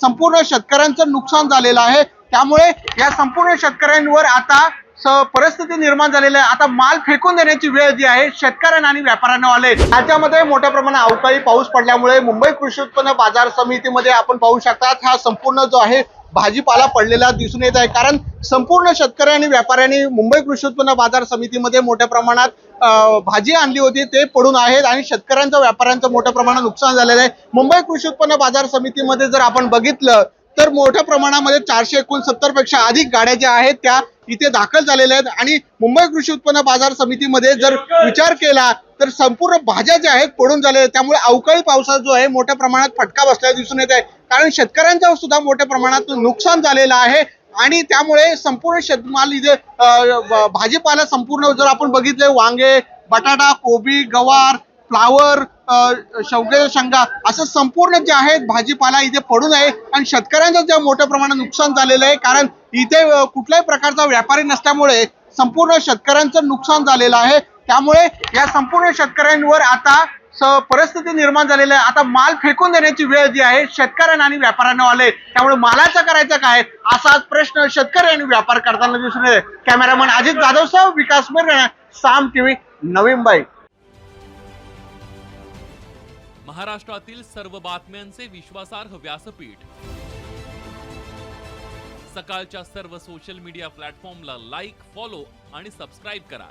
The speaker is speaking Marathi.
संपूर्ण शेतकऱ्यांचं नुकसान झालेलं आहे. त्यामुळे या संपूर्ण शेतकऱ्यांवर आता परिस्थिती निर्माण झालेली आहे. आता माल फेकून देण्याची वेळ जी आहे शेतकऱ्यांना आणि व्यापाऱ्यांना आले राज्यामध्ये मोठ्या प्रमाणात अवकाळी पाऊस पडल्यामुळे मुंबई कृषी उत्पन्न बाजार समितीमध्ये आपण पाहू शकतात हा संपूर्ण जो आहे भाजीपाला पडलेला दिसून येत आहे. कारण संपूर्ण शेतकरी आणि व्यापाऱ्यांनी मुंबई कृषी उत्पन्न बाजार समितीमध्ये मोठ्या प्रमाणात भाजी आणली होती. ते पडून आहेत आणि शेतकऱ्यांचं व्यापाऱ्यांचं मोठ्या प्रमाणात नुकसान झालेलं आहे. मुंबई कृषी उत्पन्न बाजार समितीमध्ये जर आपण बघितलं तर मोठ्या प्रमाणामध्ये चारशे एकोणसत्तरपेक्षा अधिक गाड्या ज्या आहेत त्या इथे दाखल झालेल्या आहेत. आणि मुंबई कृषी उत्पन्न बाजार समितीमध्ये जर विचार केला तर संपूर्ण भाज्या ज्या आहेत पडून झालेल्या आहेत. त्यामुळे अवकाळी पावसाचा जो आहे मोठ्या प्रमाणात फटका बसलेला दिसून येत आहे. कारण शेतकऱ्यांचं सुद्धा मोठ्या प्रमाणात नुकसान झालेलं आहे. आणि त्यामुळे संपूर्ण शेतमाल इथे भाजीपाला संपूर्ण जर आपण बघितले वांगे बटाटा कोबी गवार फ्लावर शेवगे शेंगा असं संपूर्ण जे आहेत भाजीपाला इथे पडून आहे. आणि शेतकऱ्यांचं जे मोठ्या प्रमाणात नुकसान झालेलं आहे कारण इथे कुठल्याही प्रकारचा व्यापारी नसल्यामुळे संपूर्ण शेतकऱ्यांचं नुकसान झालेलं आहे. त्यामुळे या संपूर्ण शेतकऱ्यांवर आता परिस्थिती निर्माण झालेली आहे. आता माल फेकून देण्याची वेळ जी आहे शेतकऱ्यांना आणि व्यापाऱ्यांना आले त्यामुळे मालाचं करायचं काय? असाच प्रश्न शेतकरी आणि व्यापार करताना दिसून येते कॅमेरामन अजित जाधव सह विकास मिरगणा साम टीव्ही नवी मुंबई महाराष्ट्रातील सर्व बातम्यांचे विश्वासार्ह व्यासपीठ. सकाळच्या सर्व सोशल मीडिया प्लॅटफॉर्मला लाईक फॉलो आणि सबस्क्राईब करा.